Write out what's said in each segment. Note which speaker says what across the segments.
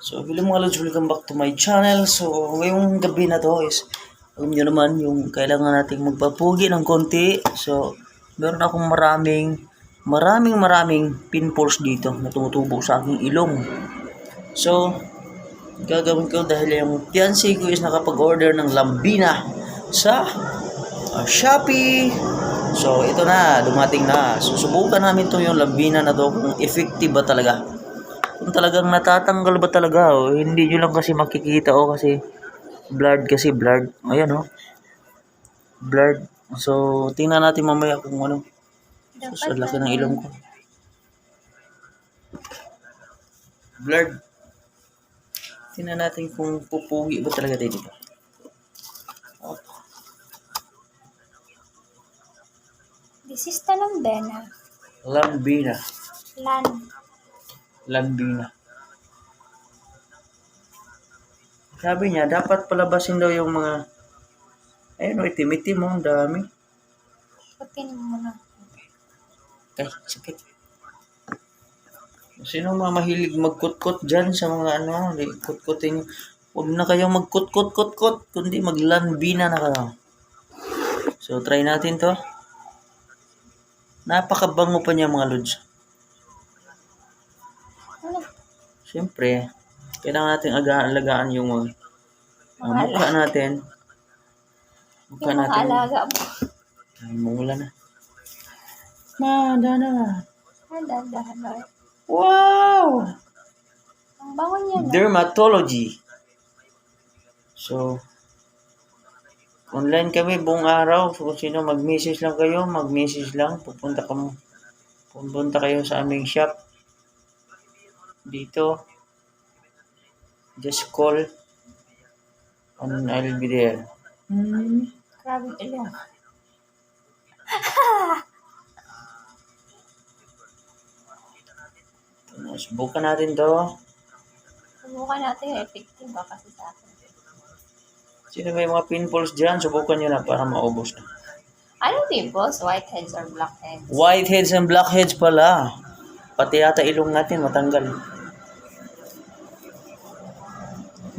Speaker 1: So, hello mga lods, welcome back to my channel. So, ngayong gabi na to is, alam nyo naman, yung kailangan nating magpapugi ng konti. So, meron akong maraming, maraming maraming pimples dito na tumutubo sa aking ilong. So, gagawin ko dahil yung fiancé ko is nakapag-order ng lambina sa uh, Shopee. So, ito na, dumating na. Susubukan namin to yung lambina na to kung effective ba talaga kung talagang natatanggal ba talaga o hindi nyo lang kasi makikita o kasi blurred kasi blurred. Ayan o blurred. So tingnan natin mamaya kung ano. So, sa laki ng ilong ko. Blurred. Tingnan natin kung pupugi ba talaga tayo dito. Op.
Speaker 2: This is the lambena.
Speaker 1: lambina
Speaker 2: Lan.
Speaker 1: Lambina sabi niya dapat palabasin daw yung mga ayun o itim-itim mo ang dami
Speaker 2: Putin mo na.
Speaker 1: Ay, sakit. Sino mga mahilig magkutkot dyan sa mga ano, di kutkutin. Huwag na kayong magkutkot-kutkot, kundi maglanbina na kayo. So, try natin to. Napakabango pa niya mga lods. Siyempre, kailangan natin aga alagaan yung uh, mukha natin. Mukha
Speaker 2: Yung
Speaker 1: natin.
Speaker 2: alaga mo.
Speaker 1: Ay, mula na. Ma, dana.
Speaker 2: Ang dahan na.
Speaker 1: Wow!
Speaker 2: Ang bango niya na.
Speaker 1: dermatology. So, online kami buong araw. So, kung sino mag-message lang kayo, mag-message lang. Pupunta ka pupunta kayo sa aming shop. Dito. Just call. And I'll be there. Hmm.
Speaker 2: Grabe ilong.
Speaker 1: Subukan natin to.
Speaker 2: Subukan natin effective ba kasi sa akin.
Speaker 1: Sino may mga pimples dyan, subukan nyo na para maubos na.
Speaker 2: Anong pimples? Whiteheads or blackheads?
Speaker 1: Whiteheads and blackheads pala. Pati yata ilong natin matanggal.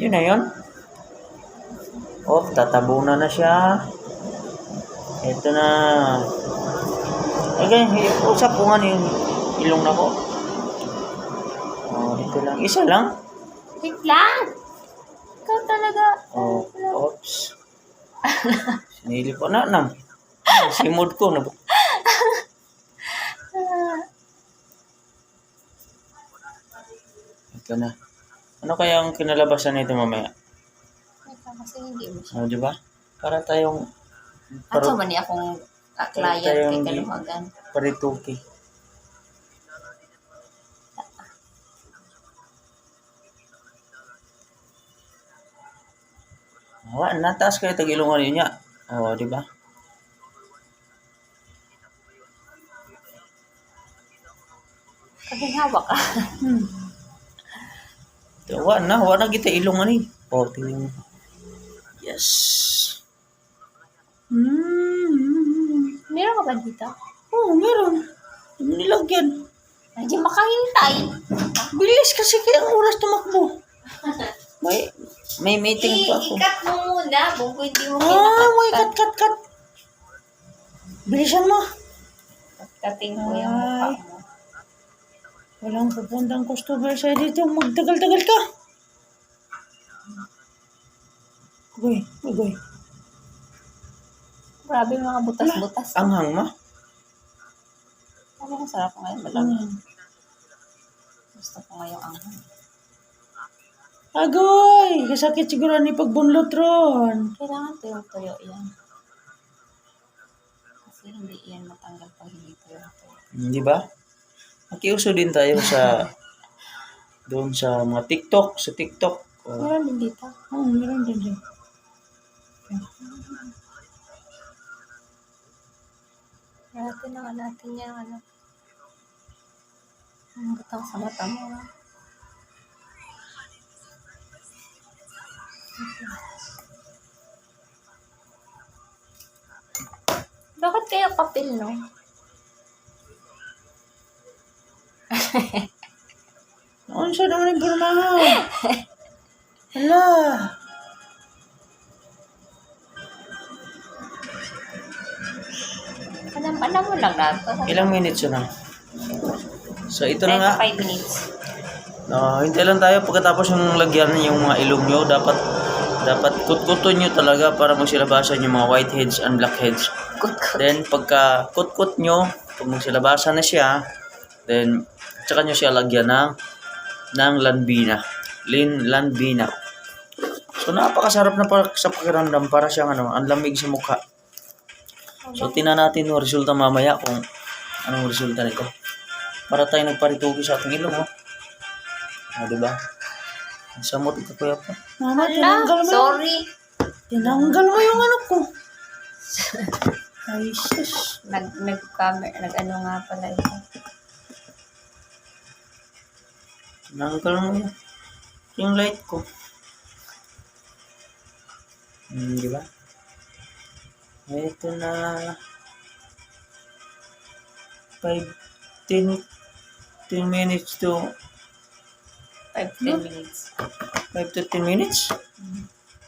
Speaker 1: Yun na yun. Oh, tatabunan na siya. Ito na. Okay, usap ko nga yung ilong na ko. Oh, ito lang. Isa lang.
Speaker 2: Wait lang! Ikaw talaga.
Speaker 1: Oh, oops. Sinili ko na nam. Simod ko na. Ito na. Ano kaya ang kinalabasan nito mamaya?
Speaker 2: Lang kasi hindi mo siya.
Speaker 1: Oh, di ba? Para tayong
Speaker 2: At so, mani akong uh, client kay Kalumagan.
Speaker 1: parituki. Awa, nataas kayo tagilungan niya. Oo, di ba?
Speaker 2: Kaginhawa ka.
Speaker 1: Wa na, wa na kita ilungan ni. Oh, tingnan mo. Yes. Mm.
Speaker 2: Meron ka ba dito?
Speaker 1: Oh, meron. Nilagyan.
Speaker 2: Hindi makahintay.
Speaker 1: Bilis kasi kaya ang oras tumakbo. May, may meeting pa ako.
Speaker 2: I-cut mo muna. Kung hindi mo
Speaker 1: Ah, may cut, cut, cut. Bilisan mo.
Speaker 2: Cutting ko yung mukha mo.
Speaker 1: Walang pupuntang customer sa dito. Magtagal-tagal ka. Ugoy, ugoy.
Speaker 2: Grabe yung mga butas-butas.
Speaker 1: Anghang ma.
Speaker 2: Ano ang sarap ngayon? Malamig.
Speaker 1: Mm.
Speaker 2: Gusto ko ngayong anghang.
Speaker 1: Agoy! Kasakit siguro ni pagbunlot ron.
Speaker 2: Kailangan tuyo-tuyo yan. Kasi hindi yan matanggal pag hindi tuyo-tuyo.
Speaker 1: Hindi ba? Nakiuso din tayo sa doon sa mga TikTok, sa TikTok. Oh,
Speaker 2: Meron din dito.
Speaker 1: oh meron din din.
Speaker 2: Natin na natin yan. Ano. Ang butang sa mata mo. Bakit kaya papel, no?
Speaker 1: Noon Asa naman yung pormahan? Hala.
Speaker 2: Alam, alam mo lang na to.
Speaker 1: Ilang minutes yun ah? So, ito na nga.
Speaker 2: 5 minutes.
Speaker 1: Ah, hintay lang tayo pagkatapos yung lagyan yung mga ilong nyo. Dapat dapat kutkuton nyo talaga para magsilabasan yung mga whiteheads and blackheads.
Speaker 2: Good.
Speaker 1: Then, pagka kutkut nyo, pag magsilabasan na siya, then, tsaka nyo siya lagyan ng, ng lanbina. Lin, lanbina. So, napakasarap na para, sa pakiramdam para siyang ano, ang lamig sa mukha. So, tingnan natin yung resulta mamaya kung anong resulta nito. Para tayo nagparitugi sa ating ilong, oh. Ah, diba? Ang samot ito kuya pa. Mama,
Speaker 2: Ala, sorry.
Speaker 1: Tinanggal mo yung ano ko. Ay, sus.
Speaker 2: Nag, nag-camera, nag-ano nga pala ito.
Speaker 1: Tinanggal mo yun. Yung light ko. Hmm, di ba? Ito na. 5, 10, 10 minutes to
Speaker 2: 5 10 minutes.
Speaker 1: 5 to 10 minutes.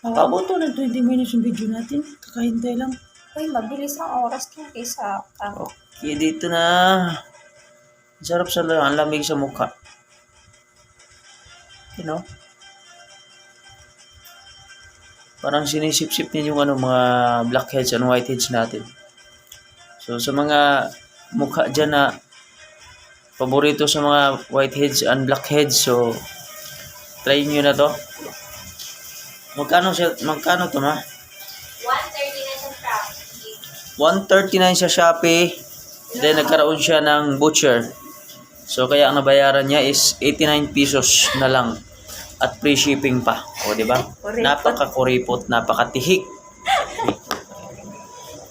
Speaker 1: Pabot to ng 20 minutes yung video natin. Kakahintay lang.
Speaker 2: Uy, mabilis ang oras ko kaysa ka.
Speaker 1: Okay, dito na. Ang Sarap sa lamig sa mukha. You know? Parang sinisip-sip niya yung ano, mga blackheads and whiteheads natin. So, sa mga mukha dyan na paborito sa mga whiteheads and blackheads, so, try nyo na to. Magkano siya, magkano to ma?
Speaker 2: 139 sa trap.
Speaker 1: 139 sa Shopee. Then nagkaroon siya ng butcher. So kaya ang nabayaran niya is 89 pesos na lang at free shipping pa. O di ba?
Speaker 2: Kuripot.
Speaker 1: Napaka-kuripot, napakatihik.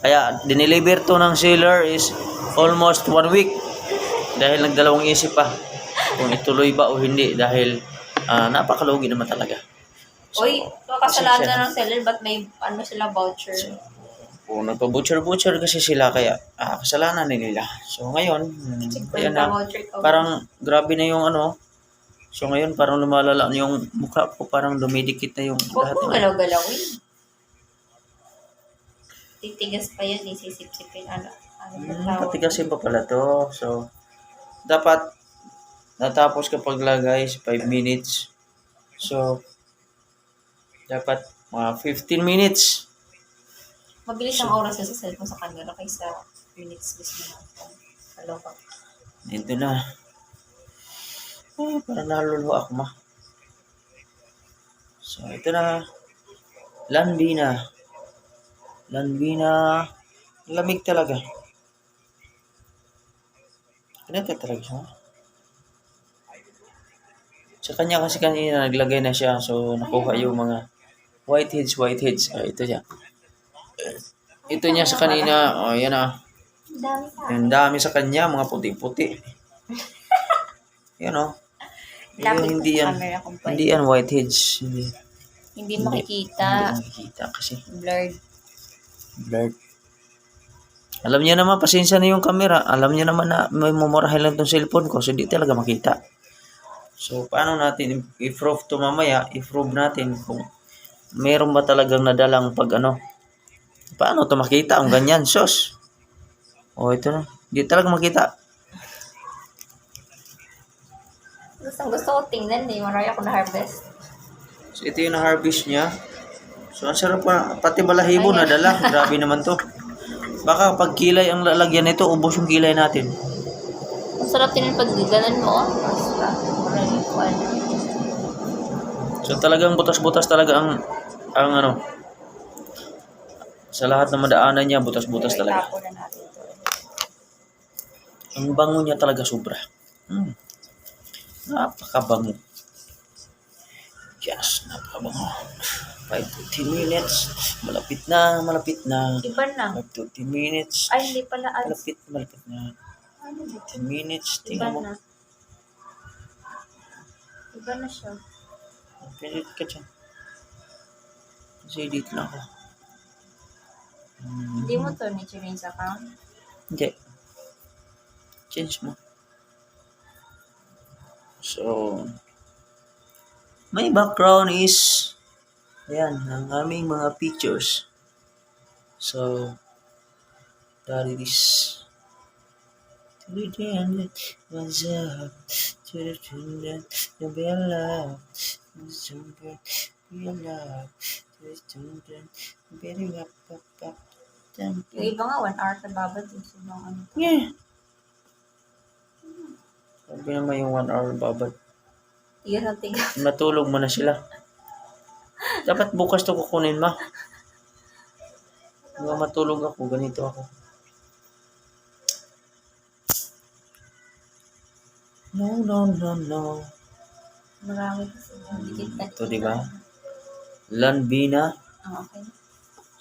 Speaker 1: Kaya dineliver to ng seller is almost one week dahil nagdalawang isip pa kung ituloy ba o hindi dahil ah, napakalugi naman talaga. So,
Speaker 2: Uy, kasalanan ng seller, ba't may ano sila voucher?
Speaker 1: Kung nagpa-butcher-butcher kasi sila kaya ah, kasalanan na nila. So ngayon, hmm,
Speaker 2: Kaya
Speaker 1: na, parang grabe na yung ano. So ngayon parang lumalala yung mukha ko, parang dumidikit na yung
Speaker 2: Huwag
Speaker 1: lahat.
Speaker 2: mo
Speaker 1: ng-
Speaker 2: galaw-galawin. Titigas pa yan, isisip-sipin. Ano, ano
Speaker 1: Hmm, patigasin pa pala to. So, dapat natapos kapag lagay is 5 minutes. So, dapat mga 15 minutes.
Speaker 2: Mabilis ang oras sa cellphone sa camera kaysa minutes mismo natin. Kaloka.
Speaker 1: Ito na. Oh, parang naluluha ako ma. So, ito na. Landina. Landina. Lamig talaga. Ganito talaga siya. Sa kanya kasi kanina naglagay na siya. So, nakuha yung mga whiteheads, whiteheads. Ah, ito siya. Ito niya sa kanina. Oh, yan ah. Ang dami sa kanya, mga puti-puti. Yan o.
Speaker 2: Lapit
Speaker 1: Yung hindi yan, hindi yan whiteheads. Hindi,
Speaker 2: Hindi
Speaker 1: hindi
Speaker 2: makikita.
Speaker 1: makikita kasi
Speaker 2: Blurred.
Speaker 1: blurred. Alam niyo naman, pasensya na yung camera. Alam niyo naman na may mumurahin lang tong cellphone ko, so hindi talaga makita. So, paano natin i-prove to mamaya? I-prove natin kung meron ba talagang nadalang pag ano. Paano to makita? Ang ganyan, sos. Oh, ito na. Hindi talaga makita.
Speaker 2: Gusto, gusto ko tingnan eh. Marami ako na-harvest.
Speaker 1: So, ito yung na-harvest niya. So, ang sarap pa. Pati balahibo na dala. Grabe naman to. Baka pag kilay ang lalagyan nito, ubos yung kilay natin.
Speaker 2: Ang sarap tingnan pag giganan mo. Oh. Ano.
Speaker 1: So, talagang butas-butas talaga ang, ang ano, sa lahat ng madaanan niya, butas-butas talaga.
Speaker 2: Itapo na natin ito.
Speaker 1: Ang bango niya talaga sobra. Hmm. Napakabango. Yes, napakabango. 5 to 10 minutes. Malapit na, malapit na.
Speaker 2: Iba na.
Speaker 1: 5 to 10 minutes.
Speaker 2: Ay, hindi pala ads.
Speaker 1: Malapit, malapit na.
Speaker 2: Ano ba?
Speaker 1: 10 minutes. Tingnan mo.
Speaker 2: na. Iba na siya.
Speaker 1: Pilit ka dyan. Kasi dito na ako. Hmm.
Speaker 2: Hindi mo to ni Chirine's account.
Speaker 1: Hindi. Change mo. So, My background is, ayan, ang aming mga pictures. So, that is. What's up? Be alive. Be alive. Be up, up, up.
Speaker 2: Yung iba nga, one hour ka babad. Yung sobrang ano.
Speaker 1: Yeah. Sabi naman yung one hour babad.
Speaker 2: Tigas na tigas.
Speaker 1: Matulog mo na sila. Dapat bukas to kukunin ma. Hanggang matulog ako, ganito ako. No, no, no, no.
Speaker 2: Marami kasi yung dikit.
Speaker 1: Ito, di ba? Lanbina.
Speaker 2: Ah, okay.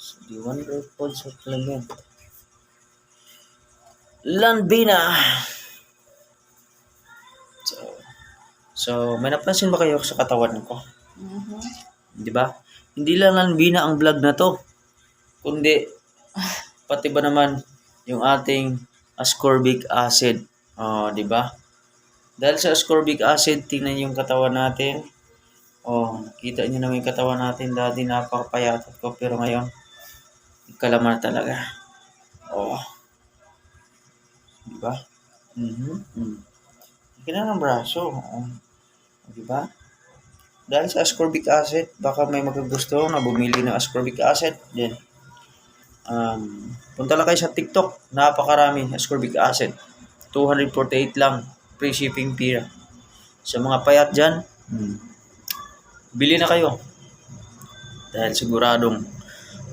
Speaker 1: So, repod sa plagyan. Lanbina. So, so, may napansin ba kayo sa katawan ko?
Speaker 2: Mhm.
Speaker 1: Di ba? Hindi lang Lanbina ang vlog na to. Kundi, pati ba naman yung ating ascorbic acid. Oh, di ba? Dahil sa ascorbic acid, tingnan yung katawan natin. Oh, kita niyo naman yung katawan natin. Dati napakapayatot ko. Pero ngayon, kalamar talaga. Oh. Di ba? Mhm. Mm Kailangan ng braso. Oh. Di ba? Dahil sa ascorbic acid, baka may magagusto na bumili ng ascorbic acid. Then, um, punta lang kayo sa TikTok. Napakarami ascorbic acid. 248 lang. Free shipping pira. Sa mga payat dyan, hmm, bili na kayo. Dahil siguradong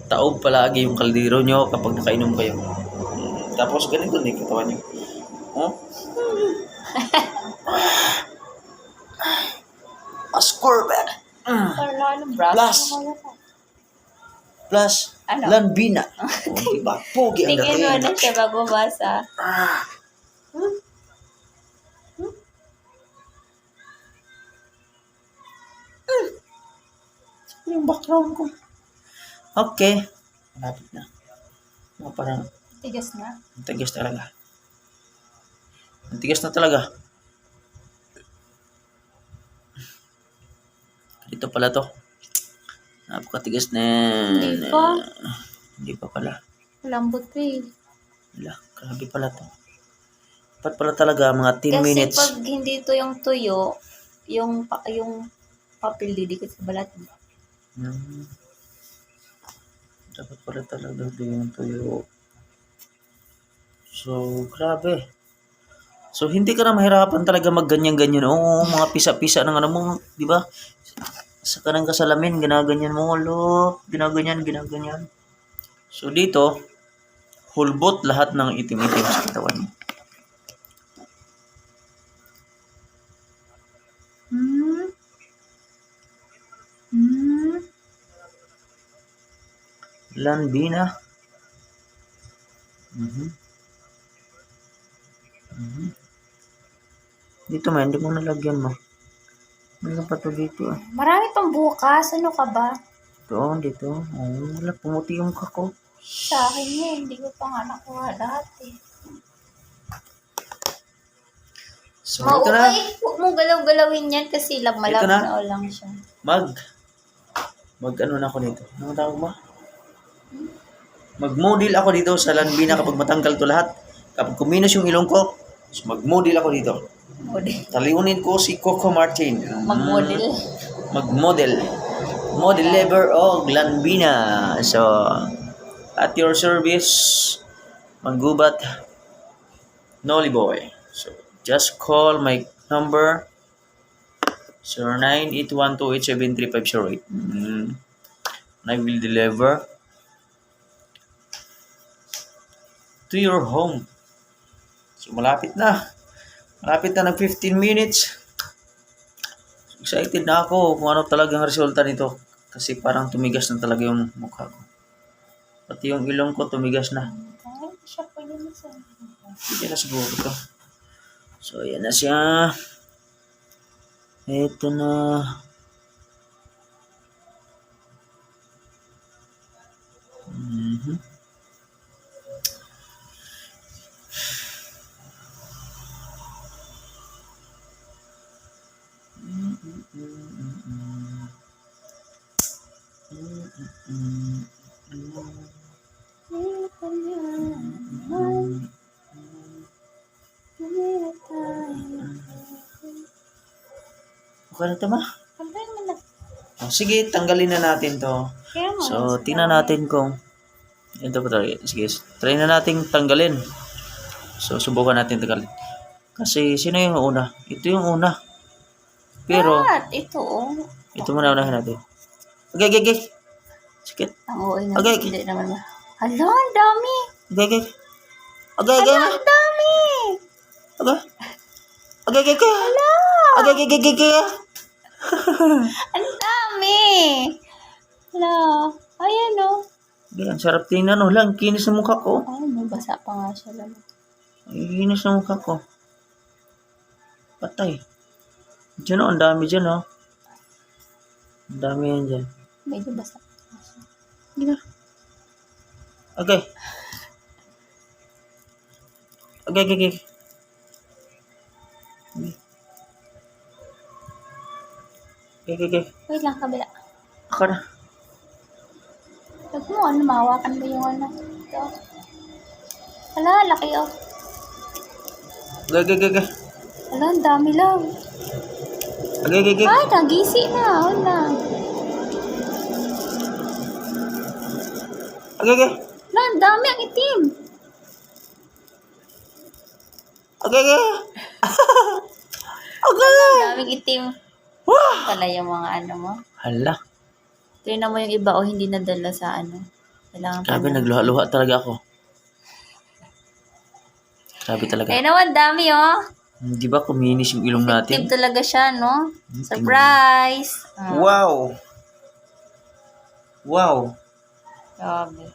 Speaker 1: taob palagi yung kaldero nyo kapag nakainom kayo. Hmm, Tapos ganito din katawan nyo. Oh? Mm.
Speaker 2: Ano, braso.
Speaker 1: Plus.
Speaker 2: Ano?
Speaker 1: Plus,
Speaker 2: Ano?
Speaker 1: Lanbina. oh, diba? Pogi ang
Speaker 2: Tingin mo na
Speaker 1: dating.
Speaker 2: siya bago basa.
Speaker 1: Ah. Ano yung background ko? Okay. Malapit na. Mga parang
Speaker 2: Tigas na.
Speaker 1: tigas talaga. Tigas na talaga. Dito pala to. Napakatigas na.
Speaker 2: Hindi pa.
Speaker 1: Hindi pa pala.
Speaker 2: Lambot eh.
Speaker 1: Wala, grabe pala to. Dapat pala talaga mga 10
Speaker 2: Kasi
Speaker 1: minutes.
Speaker 2: pag hindi to yung tuyo, yung pa, yung papel didikit sa balat.
Speaker 1: Hmm. Dapat pala talaga yung tuyo. So, grabe. So, hindi ka na mahirapan talaga magganyan-ganyan. Oo, mga pisa-pisa ng ano mo, di ba? Sa kanang kasalamin, ginaganyan mo, look, ginaganyan, ginaganyan. So, dito, hulbot lahat ng itim-itim sa katawan mo. Lanbina. Mhm. Mhm. Dito man, hindi mo nalagyan mo. Meron pa to dito ah.
Speaker 2: Marami pang bukas. Ano ka ba?
Speaker 1: Ito, dito. Oh, wala, pumuti yung kako.
Speaker 2: Sa akin yan. Hindi ko pa nga nakuha eh.
Speaker 1: So, ito na.
Speaker 2: Mauwi. Huwag mong galaw-galawin yan kasi lang
Speaker 1: Ito na.
Speaker 2: malabo lang siya.
Speaker 1: Mag. Mag ano na ako dito. Ano tawag ba? Mag-model ako dito sa Lanbina kapag matanggal to lahat. Kapag kuminos yung ilong ko, so mag-model ako dito.
Speaker 2: Model.
Speaker 1: Taliunin ko si Coco Martin.
Speaker 2: Mag-model.
Speaker 1: Mag-model. Model lever o Glanbina. So, at your service, Manggubat Noli Boy. So, just call my number 0981287358. Mm. And I will deliver to your home. So, malapit na. Malapit na ng 15 minutes. Excited na ako kung ano talagang resulta nito. Kasi parang tumigas na talaga yung mukha ko. Pati yung ilong ko tumigas na.
Speaker 2: Sa...
Speaker 1: Hindi na siguro ito. So, ayan na siya. Ito na. Mhm. Okay na ito ma? Oh, sige, tanggalin na natin to. So, tingnan natin kung ito pa talaga. Sige, try na natin tanggalin. So, subukan natin tanggalin. Kasi, sino yung una? Ito yung una. Pero,
Speaker 2: ito oh.
Speaker 1: ito muna unahin natin. Okay, okay, okay. Sikit.
Speaker 2: Ang uwi na.
Speaker 1: Okay.
Speaker 2: Hindi naman ma. Hala, ang dami.
Speaker 1: Okay, okay. Okay, okay.
Speaker 2: Hala, ang dami.
Speaker 1: Okay. Okay, okay, okay.
Speaker 2: Hala.
Speaker 1: Okay, okay, okay, okay.
Speaker 2: Ang dami. Hala. Ayan oh.
Speaker 1: Okay, ang sarap tingnan. Oh, lang, kinis ng mukha ko.
Speaker 2: Ay, may basa pa nga siya lang.
Speaker 1: Ang kinis ng mukha ko. Patay. Diyan oh, ang dami dyan oh. Ang dami yan dyan.
Speaker 2: Medyo basa nga.
Speaker 1: Hindi na. Okay. Okay, okay, okay. Okay, okay.
Speaker 2: Wait lang, kabila.
Speaker 1: Ako na.
Speaker 2: Huwag mo, ano, mahawakan mo yung ano. Ito. Hala, laki oh.
Speaker 1: Okay, okay, okay.
Speaker 2: Hala, ang dami lang.
Speaker 1: Okay, okay, okay.
Speaker 2: Ay, nagisi na. Wala.
Speaker 1: Okay, okay.
Speaker 2: Hala, ang dami ang itim.
Speaker 1: Okay, okay. okay.
Speaker 2: Ang daming itim.
Speaker 1: Wah!
Speaker 2: Pala yung mga ano mo.
Speaker 1: Hala.
Speaker 2: Tingnan mo yung iba o hindi nadala sa ano. Kailangan pa
Speaker 1: Grabe,
Speaker 2: na.
Speaker 1: nagluha-luha talaga ako. Grabe talaga.
Speaker 2: Eh naman, dami oh.
Speaker 1: Di ba kuminis yung ilong natin?
Speaker 2: Itim talaga siya, no? Surprise! Ah,
Speaker 1: Wow! Wow!
Speaker 2: Grabe.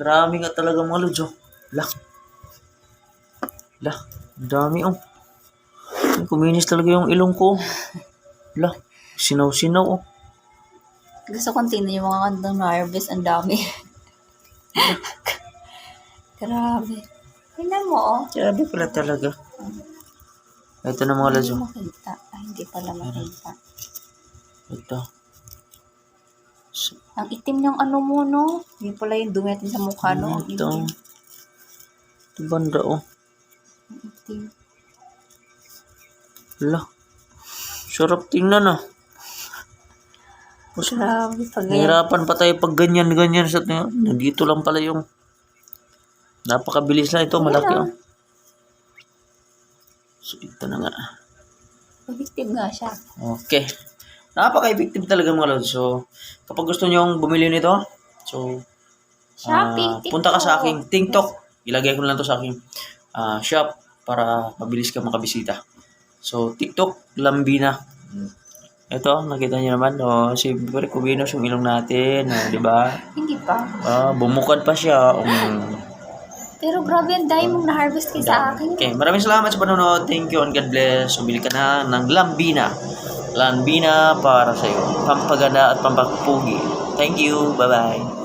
Speaker 1: Grabe nga talaga mga lods, oh. Lah. Lah. Dami, oh. Kuminis talaga yung ilong ko. Lah. Sinaw-sinaw, oh.
Speaker 2: Gusto kong tingnan yung mga kantang na-harvest. Ang dami. Grabe. Tingnan mo, oh.
Speaker 1: Grabe pala talaga. Ito na mga lods,
Speaker 2: Hindi
Speaker 1: oh.
Speaker 2: makita. Ay, hindi pala makita.
Speaker 1: Ito.
Speaker 2: Ang itim ng ano mo, no? Hindi pala yung dumi natin sa mukha, no? Ang itim.
Speaker 1: Ito banda, oh.
Speaker 2: Ang itim.
Speaker 1: Lah. Sarap tingnan, ah.
Speaker 2: Grabe. Pag.
Speaker 1: Nahirapan pa tayo pag ganyan-ganyan sa Nandito lang pala yung napakabilis lang ito, malaki oh. So, ito na nga.
Speaker 2: Effective nga siya.
Speaker 1: Okay. Napaka-effective talaga mga lods. So, kapag gusto nyo bumili nito, so, ah, punta ka sa aking TikTok. Ilagay ko na lang to sa aking ah, shop para mabilis ka makabisita. So, TikTok, Lambina. Ito, nakita niyo naman, oh, siyempre kubinos yung ilong natin, oh, di ba?
Speaker 2: Hindi pa.
Speaker 1: Ah, bumukad pa siya. Um,
Speaker 2: Pero grabe ang dahil mong na-harvest kayo sa akin.
Speaker 1: okay, maraming salamat sa panonood. Thank you and God bless. Umili ka na ng Lambina. Lambina para sa iyo. Pampaganda at pampapugi. Thank you. Bye-bye.